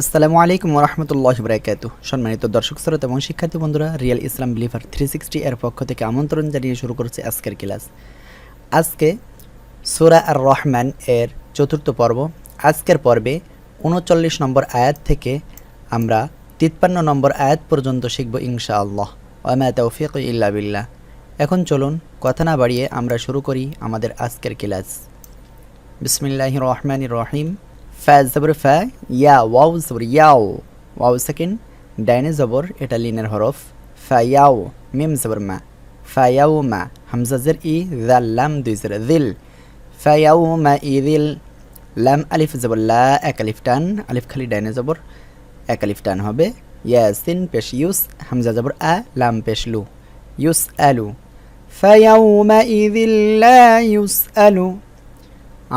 আসসালামু আলাইকুম রহমতুল্লাহ বরাকাতু সম্মানিত দর্শক, শ্রোতা এবং শিক্ষার্থী বন্ধুরা real Islam believer three sixty এর পক্ষ থেকে আমন্ত্রণ জানিয়ে শুরু করছে আজকের ক্লাস। আজকে সুরা আর রহমান এর চতুর্থ পর্ব। আজকের পর্বে উনচল্লিশ নম্বর আয়াত থেকে আমরা তিপ্পান্ন নম্বর আয়াত পর্যন্ত শিখব ইনশা আল্লাহ ওয়ামা তৌফিক ইল্লা বিল্লাহ। এখন চলুন কথা না বাড়িয়ে আমরা শুরু করি আমাদের আজকের ক্লাস। বিসমিল্লাহ রহমান রহিম। ফা জবর ফা ইয়া ওয়াও জবর ইয়াও ওয়াও সেকেন্ড ডাইনে জবর এটা লিনের হরফ ফা ইয়াও মিম জবর মা ফা ইয়াও মা হামজা জের ই জাল লাম দুই জের দিল ফা ইয়াও মা ই দিল লাম আলিফ জবর লা এক আলিফ টান আলিফ খালি ডাইনে জবর এক আলিফ টান হবে ইয়াসিন পেশ ইউস হামজা জবর আ লাম পেশ লু ইউস আলু فيومئذ لا يسأل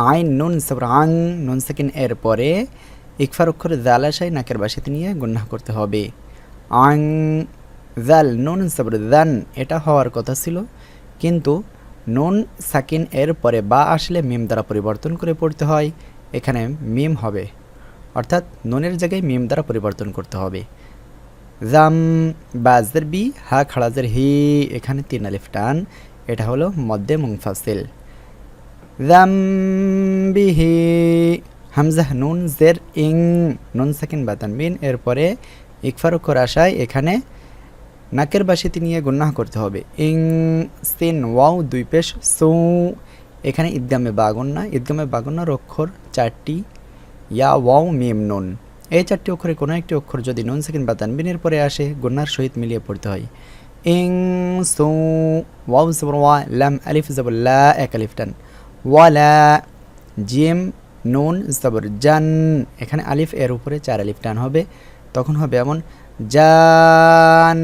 আইন নুন সবর আং নুন সেকেন্ড এর পরে ইকফার অক্ষর জাল আসায় নাকের বাসাতে নিয়ে গুন্না করতে হবে। আং, জাল, নুন সবর দান এটা হওয়ার কথা ছিল, কিন্তু নুন সাকিন এর পরে বা আসলে মিম দ্বারা পরিবর্তন করে পড়তে হয়, এখানে মিম হবে। অর্থাৎ নুনের জায়গায় মিম দ্বারা পরিবর্তন করতে হবে। জাম, বাজের বি, হা খাড়াজের হি, এখানে তিন আলিফ টান, এটা হলো মধ্যে মুংফাসিল জাম্বিহি হামজাহ নুন জের ইং নুন সেকেন্ড বা তানবিন এরপরে ইকফার আশায় এখানে নাকের বাসিতে নিয়ে গুন্নাহ করতে হবে। ইং, সিন, ওয়াও, দুই পেশ, সু। এখানে ঈদগামে বাগন্না ঈদগামে বাগন্নার অক্ষর চারটি। ইয়া, ওয়াও, মিম, নুন। এই চারটি অক্ষরে কোনো একটি অক্ষর যদি নুন সেকেন্ড বা তানবিনের পরে আসে গুন্নার সহিত মিলিয়ে পড়তে হয়। ইং, সু, ওয়াও, জবর ওয়া, লাম, আলিফ, জবর লা, এক, আলিফ, টান। ওয়ালা, জিম, নুন, জবর, জান। এখানে আলিফ, এর উপরে চার আলিফ টান হবে। তখন হবে এমন, জান।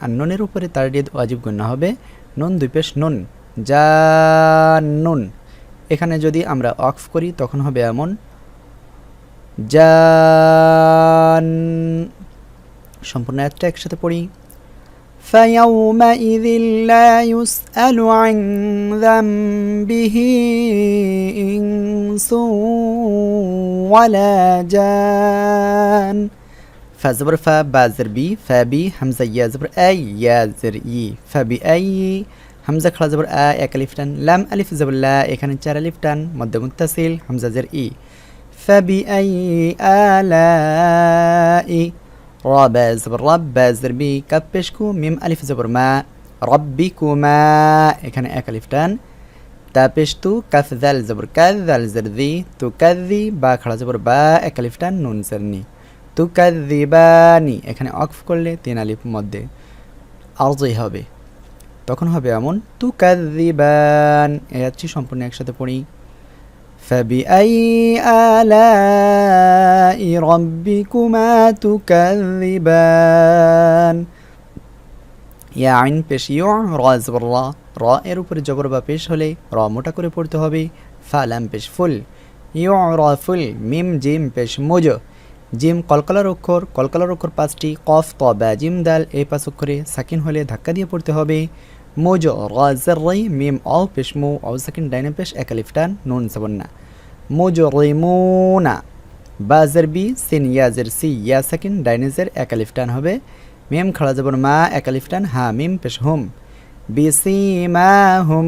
আর নুনের উপরে তার দিয়ে ওয়াজিব গুন্না হবে। নুন দুই পেশ, নুন। জান, নুন। এখানে যদি আমরা অফ করি, তখন হবে এমন, জান। সম্পূর্ণ একটা একসাথে পড়ি। فيومئذ لا يسأل عن ذنبه إنس ولا جان. فزبر ف بازر بي فبي همزة يا زبر أي يا زر فبأي همزة خلا زبر آ أك لفتن لم ألف زبر لا إكان نتشار لفتن مد متصل همزة زر إي فبأي آلاء را জবর রব বা জবর বি কাপ পেশকু মিম আলিফ জবর মা রব্বি কুমা এখানে এক আলিফ টান তা পেশতু কাফ জাল জবর কাজ জাল জের দি তু কাজি বা খাড়া জবর বা এক আলিফ টান নুন সারনি তু কাজিবানি এখানে অফ করলে তিন আলিফ মধ্যে আরজই হবে তখন হবে এমন তু কাজিবান এ যাচ্ছি সম্পূর্ণ একসাথে পড়ি فبأي آلاء ربكما تكذبان ইয়া আইন পেশ ইউ র জবর র র এর উপরে জবর বা পেশ হলে র মোটা করে পড়তে হবে ফালাম পেশ ফুল ইউ র ফুল মিম জিম পেশ মুজ জিম কলকলার অক্ষর কলকলার অক্ষর পাঁচটি কফ ত বা জিম দাল এই পাঁচ অক্ষরে সাকিন হলে ধাক্কা দিয়ে পড়তে হবে মুজ র জের রাই মিম অ পেশ মু অ সাকিন ডাইনে পেশ একালিফটান নুন সাবন্না মুজ রিমুনা বাজের বি সিন ইয়াজের সি ইয়া সাকিন ডাইনেজের একালিফটান হবে মিম খাড়া যাবর মা একালিফটান হা মিম পেশ হুম বিসি মা হুম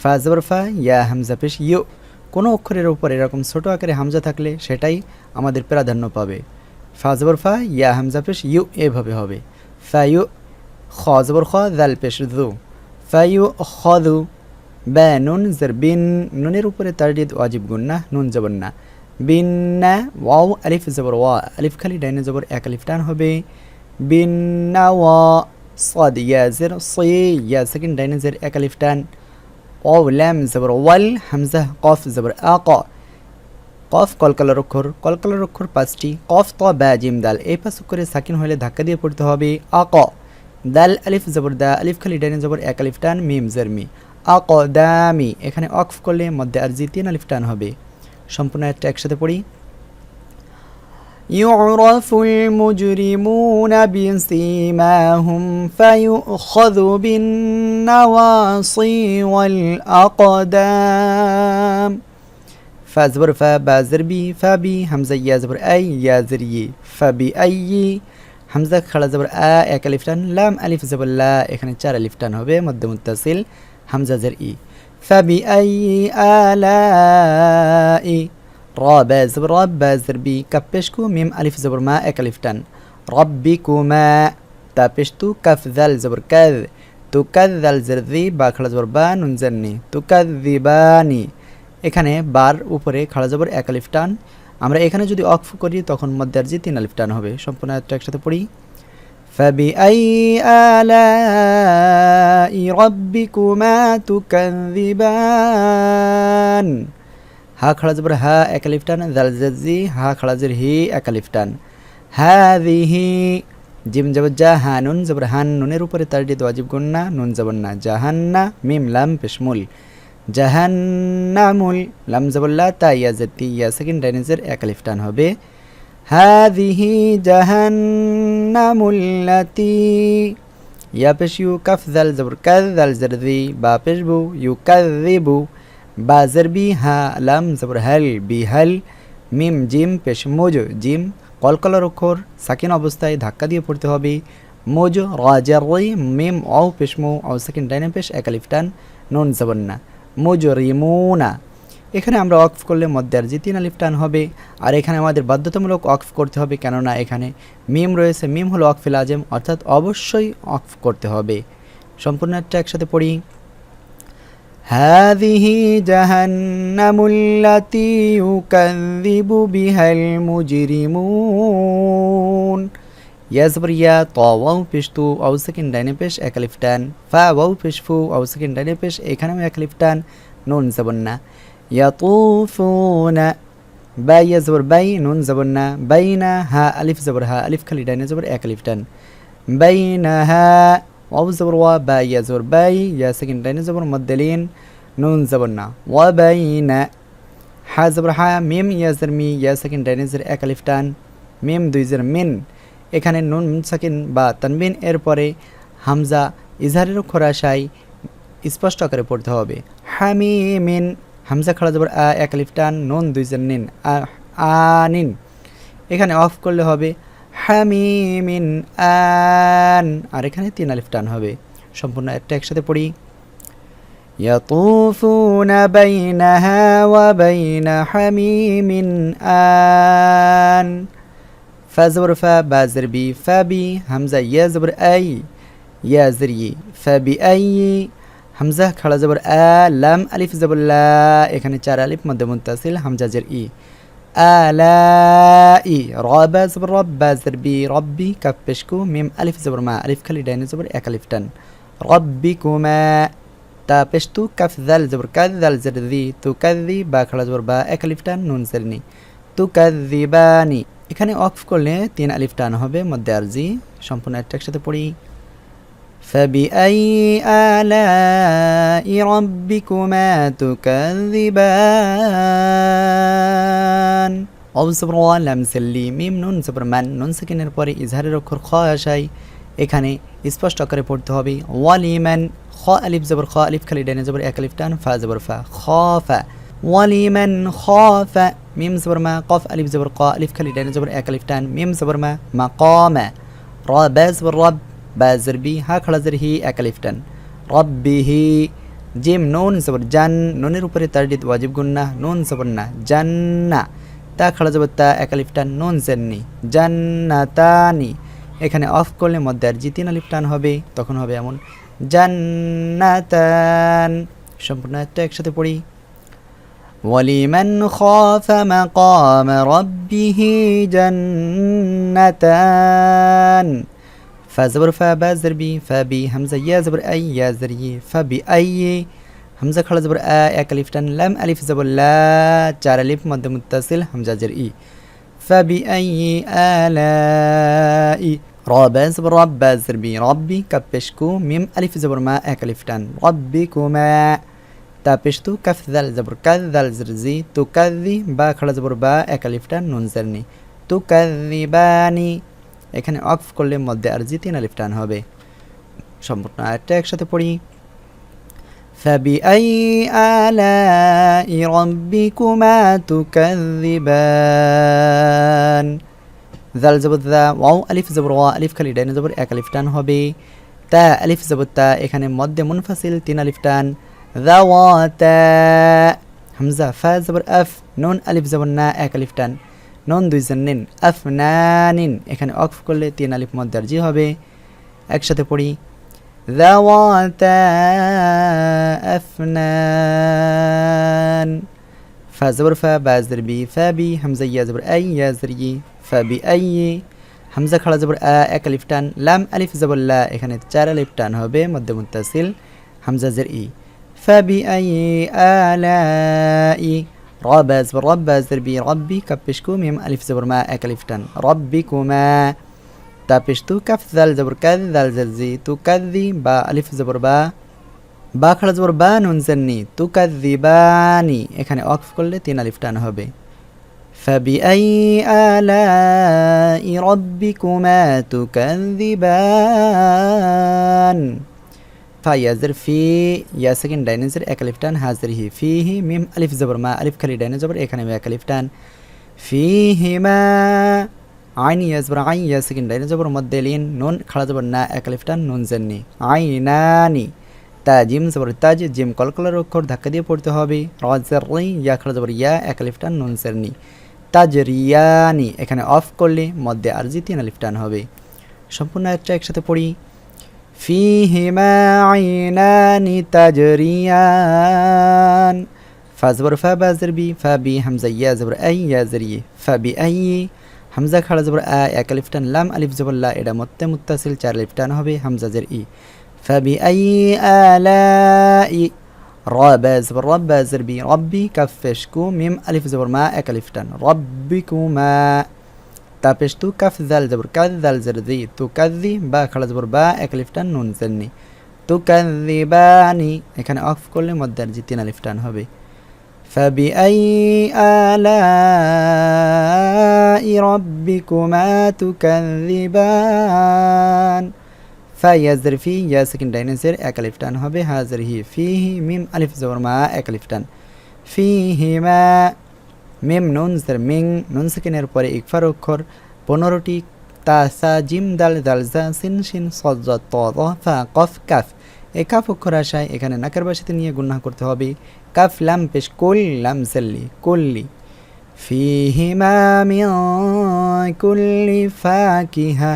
ফা জবর ফা ইয়া হামজা পেশ ইউ কোনো অক্ষরের উপর এরকম ছোট আকারে হামজা থাকলে সেটাই আমাদের প্রাধান্য পাবে ফা জবর ফা ইয়া হামজা পেশ ইউ এভাবে হবে ফা ইউ খ জবর খ জাল পেশ দু ফা ইউ খ দু বা নুন জের বিন নুনের উপরে তারডিদ ওয়াজিব গুন্না নুন জবর না বিন্না ওয়াও আলিফ জবর ওয়া আলিফ খালি ডাইনে জবর এক আলিফ টান হবে বিন্না ওয়া صاد يا زر صي يا سكن داين زر এক আলিফ টান ওয়াও লাম জবর ওয়াল হামজা কফ জবর আকা কফ কলকালার অক্ষর কলকালার অক্ষর পাঁচটি কফ ত বা জিম দাল এই পাঁচ অক্ষরে সাকিন হলে ধাক্কা দিয়ে পড়তে হবে আক দাল আলিফ জবর দা আলিফ খালি ডাইনে জবর এক আলিফ টান মিম জের মি আক দামি এখানে অক্ফ করলে মধ্যে আর জি তিন আলিফ টান হবে সম্পূর্ণ একটা একসাথে পড়ি يعرف المجرمون بسيماهم فيؤخذ بالنواصي والأقدام ফা জবর ফা বা জের বি ফা বি হামজা ইয়া ই ই হামজা খাড়া জবর আ, এক আলিফ টান, লাম আলিফ জবর লা, এখানে চার আলিফ টান হবে, মধ্যে মুত্তাসিল, হামজা জের ই। ফাবি আই আলাই র বা জবর, রব জের বি কাপ পেশকু মিম আলিফ জবর মা, এক আলিফ টান। রব্বিকুমা তা পেশতু কাফ জাল জবর কাজ তুকাদ্দাল জের দি বা খাড়া জবর বা, নুন জান্নি তুকাদ্দিবানি এখানে বার উপরে খাড়া জবর এক আলিফ টান আমরা এখানে যদি অক্ফ করি তখন মধ্যার্জি তিন আলিফ টান হবে সম্পূর্ণ আয়াতটা একসাথে পড়ি فبأي آلاء ربكما تكذبان হা খাড়া জবর হা এক আলিফ টান জাল জাজি হা খাড়া জের হি এক আলিফ টান হাদিহি জিম জবর জা হা নুন জবর হান নুনের উপরে তারটি ওয়াজিব গুন্না নুন জবর না জাহান্না মিম লাম পেশমুল জাহান্নামুল লাম জবল্লা তা ইয়া জাতি, ইয়া সেকেন্ড ডাইনেজের এক আলিফ টান হবে। হাদিহি জাহান্নামুল্লাতি ইয়া পেশ ইউ কাফ জাল জবর কাজ জাল জরদি বা পেশ বু ইউ কাযিবু বা জরবি হা লাম জবর হাল বি হাল, মিম, জিম, পেশ মুজ, জিম কলকলার অক্ষর, সাকিন অবস্থায় ধাক্কা দিয়ে পড়তে হবে। মুজ রাজার মিম, অও পেশমু অও সেকেন্ড ডাইনে পেশ এক আলিফ টান, নুন জবন্না মুজরিমুনা এখানে আমরা অক্ফ করলে মধ্যার যে তিন আলিফ টান হবে আর এখানে আমাদের বাধ্যতামূলক অক্ফ করতে হবে কেননা এখানে মিম রয়েছে মিম হলো অকফিল আজম অর্থাৎ অবশ্যই অক্ফ করতে হবে সম্পূর্ণ একটা একসাথে পড়ি هذه جهنم التي يكذب بها المجرمون ত ওয়াও পেশ তু ওয়াও সেকেন্ড ডাইনে পেশ এক আলিফ টান ফা ওয়াও পেশ ফু ওয়াও সেকেন্ড ডাইনে পেশ এখানেও এক আলিফ টান নুন জবন্না ইয়াতুফুনা বা ইয়া জবর বাই নুন জবন্না বাইনা হা আলিফ জবর হা আলিফ খালি ডাইনে জবর এক আলিফ টান বাইনা হা ওয়াও জবর ওয়া বা ইয়া জবর বাই ইয়া সেকেন্ড ডাইনে জবর মদ্দালিন নুন জবন্না ওয়া বাইনা হা জবর হা মিম ইয়া জের মি ইয়া সেকেন্ড ডাইনে জের মিম দুই জের মিন এখানে নুন সাকিন বা তানবিন এর পরে হামজা ইজহারের খোরাশাই স্পষ্ট আকারে পড়তে হবে হামিমিন হামজা খাড়া যাবার আ এক আলিফ টান নুন দুইজন নিন আ- আনিন এখানে অফ করলে হবে হামিমিন আন আর এখানে তিন আলিফ টান হবে সম্পূর্ণ একটা একসাথে পড়ি يطوفون بينها وبين حميم آن ফা জবর ফা বা জের বি ফা বি হামজা ইয়া জবর আই ইয়া জের ই ফা বি আই হামজা খাড়া জবর আ লাম আলিফ জবর লা এখানে চার আলিফ মধ্যে মুন্তাসিল হামজা জের ই আলাই রবা জবর রব বা জের বি রব্বি কাপ পেশকু মিম আলিফ জবর মা আলিফ খালি ডাইনে জবর এক আলিফ টান রব্বি কুমা তা পেশতু কাফ জাল জবর কাজ জাল জের দি তু কাজ দি বা খাড়া জবর বা এক আলিফ টান নুন জেরনি তু কাজ দি এখানে অফ করলে তিন আলিফ টান হবে মধ্যে আরজি সম্পূর্ণ একটা একসাথে পড়ি فبأي آلاء ربكما تكذبان অবসবর লাম সেল্লি মিম নুন জবর মান নুন সেকেন্ডের পরে ইজহারের অক্ষর খ আসাই এখানে স্পষ্ট আকারে পড়তে হবে ওয়ালিমান খ আলিফ জবর খ আলিফ খালি ডাইনে জবর এক আলিফ টান ফা জবর ফা খ ফা ওয়ালিমান খ ফা মিম জবর মা কফ আলিফ জবর ক আলিফ খালি ডাইনে জবর এক আলিফ টান মিম জবর মা মা কমা র বা জবর রব বা জের বি হা খাড়া জের হি এক আলিফ টান রব্বিহি জিম নুন জবর জান নুনের উপরে তারডিত ওয়াজিব গুন্না নুন জবর না জান্না তা খাড়া জবর তা এক আলিফ টান নুন জেননি জান্নাতানি এখানে অফ করলে মধ্যে আর জি তিন আলিফ টান হবে, তখন হবে এমন। জান্নাতান। সম্পূর্ণ একটা একসাথে পড়ি। ولمن خاف مقام ربه جنتان فزبر فبزر بي فبي همزة يا زبر أي يا زري يي فبي أي همزة خلا زبر آ ا ألف تن لم ألف زبر لا جار ألف مد متصل همزة جر إي فبأي آلاء راب زبر رب بي ربي كبشكو ميم ألف زبر ما ا ألف تن ربكما তাপেশতু কাফ দাল জবর কাদ দাল জরজি তু কাদি বা খাড়া জবর বা এক আলিফটা নুন জারনি তু কাদিবানি এখানে অফ করলে মধ্যে আর জি তিন আলিফ টান হবে সম্পূর্ণ আরেকটা একসাথে পড়ি فبأي آلاء ربكما تكذبان জাল জবর দা ওয়াও আলিফ জবর ওয়া আলিফ খালি ডাইনে জবর এক আলিফ টান হবে তা আলিফ জবর তা এখানে মধ্যে মুনফাসিল তিন আলিফ টান দাওয়াতা হামজা ফা জবর আফ নুন আলিফ জবর না এক আলিফ টান নুন দুই জন নিন আফ নানিন এখানে অফ করলে তিন আলিফ মধ্যে আর জি হবে একসাথে পড়ি ذواتا أفنان فا زبر فا با زر بي فا بي همزة يا زبر أي يا زر ي فا بي أي হামজা খাড়া জবর আ এক আলিফ টান লাম আলিফ জবর লা এখানে চার আলিফ টান হবে মধ্যে মুত্তাসিল হামজা জের ই ফাবি আই আলাই রবা জবর রব্বা জের বি রব্বি কাপিশকু মিম আলিফ জবর মা এক আলিফ টান রব্বিকুমা তাপিশতু কাফ জাল জবর কাদ জাল জের জি তু কাদ্দি বা আলিফ জবর বা বা খাড়া জবর বা নুন জেননি তু কাদ্দিবানি এখানে অক্ফ করলে তিন আলিফ টান হবে فبأي آلاء ربكما تكذبان ফা ইয়াজের ফি ইয়া সেকেন্ড ডাইনেজের একালিফ টান হাজের হি ফি হি মিম আলিফ জবর মা আলিফ খালি ডাইনে জবর এখানে একালিফ টান ফি হিমা আইন ইয়াজবর আই ইয়া সেকেন্ড ডাইনে মধ্যে লিন নুন খাড়া জবর না একালিফ টান নুন জেননি আইনানি তা জিম জবর তাজ জিম কলকলার অক্ষর ধাক্কা দিয়ে পড়তে হবে রজের রি ইয়া খাড়া জবর ইয়া একালিফ টান নুন জেননি তাজ রিয়ানি এখানে অফ করলে মধ্যে আর তিন আলিফটান হবে সম্পূর্ণ একটা একসাথে পড়ি فيهما عينان تجريان فازبر فابا زربي فابي همزة يا زبر أي يا زري فبي أي হামজা খাড়া জবর আ এক আলিফ টান লাম আলিফ জবর লা এটা মত্তে মুত্তাসিল চার আলিফ টান হবে হামজা জের ই ফাবি আই আলাই রবা জবর রব্বা জের বি রব্বি কাফেশ কু মিম আলিফ জবর মা এক আলিফ টান রব্বিকুমা তাপেশ তু কাফ জাল জবর কাদ জাল জের জি তু কাদ্দি বা খাড়া জবর বা এক আলিফ টান নুন জেননি তু কাদ্দিবানি এখানে অফ করলে মধ্যে আর জি তিন আলিফ টান হবে فبأي آلاء ربكما تكذبان فيزر في يا سكن داينسر এক আলিফ টান হবে হাজার হি ফিহি মিম আলিফ জবর মা এক আলিফ টান ফিহিমা মিম নুন জের মিং নুন সেকেন্ডের পরে ইকফার অক্ষর পনেরোটি তা সা জিম দাল দাল জা সিন সিন সজ্জ ত ফা কফ কাফ। এ কাফ অক্ষর আশায় এখানে নাকের বাসাতে নিয়ে গুন্না করতে হবে। কাফ লাম পেশ কুল লাম জাল্লি কুল্লি। ফিহিমা কুল্লি ফাকিহা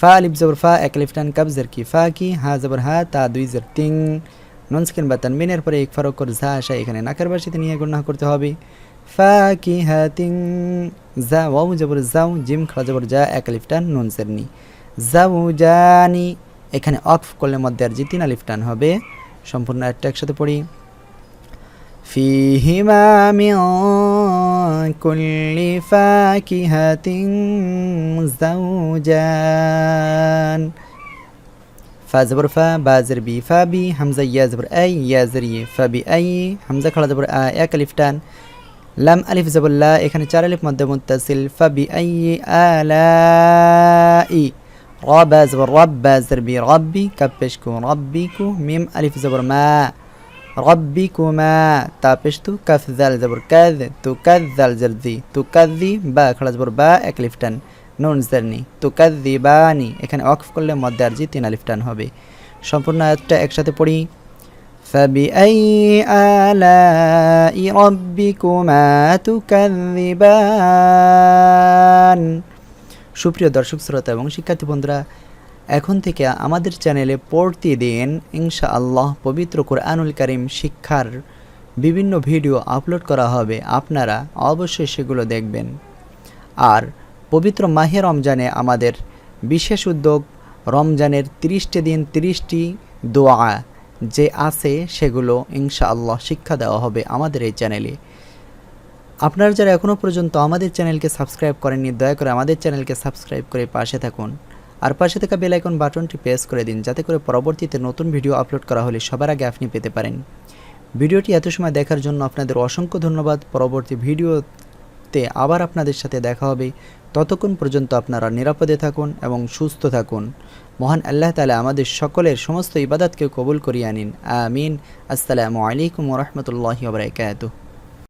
ফা আলিফ জবর ফা এক আলিফ টান কাব জের কি ফা কি, হা জবর হা তা দুই জের তিং নুন সেকেন্ড বা তানবিনের পরে এক ফারক করে ঝা আসা এখানে নাকের বাসাতে নিয়ে গুন্না করতে হবে। ফাকিহাতিং জা ওয়াও জবর যাও জিম খাড়া জবর যা এক আলিফ টান নুন জের নি যাও জানি এখানে অফ করলে মধ্যে আর জি তিন আলিফ টান হবে সম্পূর্ণ একটা একসাথে পড়ি فيهما من كل فاكهة زوجان فا زبر فا با زر بي فا بي حمزة يا زبر أي يا زري فبي أي حمزة خلا زبر آ এক আলিফ টান লাম আলিফ জবুল্লা এখানে চার আলিফ মধ্যে মুতাসিল ফাবি আই আলা ই রবা জবর রব্বা জরবি রব্বি, কাপেশকু রব্বিকু মিম আলিফ জবর মা। রব্বিকুমা তাপেশ তু কাফ জাল জবর কাজ তু কাজ জাল জরদি। তু কাজি বা খড়া জবর বা, এক লিফটান নুন জারনি। তু কাজি বানি এখানে অফ করলে মধ্যে আরজি তিন আলিফটান হবে। সম্পূর্ণ আয়াতটা একসাথে পড়ি। فبأي آلاء ربكما تكذبان সুপ্রিয় দর্শক শ্রোতা এবং শিক্ষার্থী বন্ধুরা এখন থেকে আমাদের চ্যানেলে প্রতিদিন ইনশা আল্লাহ পবিত্র কোরআনুল করিম শিক্ষার বিভিন্ন ভিডিও আপলোড করা হবে আপনারা অবশ্যই সেগুলো দেখবেন আর পবিত্র মাহে রমজানে আমাদের বিশেষ উদ্যোগ রমজানের তিরিশটি দিন তিরিশটি দোয়া যে আছে সেগুলো ইনশা আল্লাহ শিক্ষা দেওয়া হবে আমাদের এই চ্যানেলে। আপনারা যারা এখনও পর্যন্ত আমাদের চ্যানেলকে সাবস্ক্রাইব করেননি, দয়া করে আমাদের চ্যানেলকে সাবস্ক্রাইব করে পাশে থাকুন। আর পাশে থাকা বেলাইকন বাটনটি প্রেস করে দিন, যাতে করে পরবর্তীতে নতুন ভিডিও আপলোড করা হলে সবার আগে আপনি পেতে পারেন। ভিডিওটি এত সময় দেখার জন্য আপনাদের অসংখ্য ধন্যবাদ। পরবর্তী ভিডিওতে আবার আপনাদের সাথে দেখা হবে। ততক্ষণ পর্যন্ত আপনারা নিরাপদে থাকুন এবং সুস্থ থাকুন। মহান আল্লাহ তালা আমাদের সকলের সমস্ত ইবাদতকে কবুল করিয়া নিন আমিন। আসসালামু আলাইকুম রহমতুল্লাহ ওবরাকাতুহ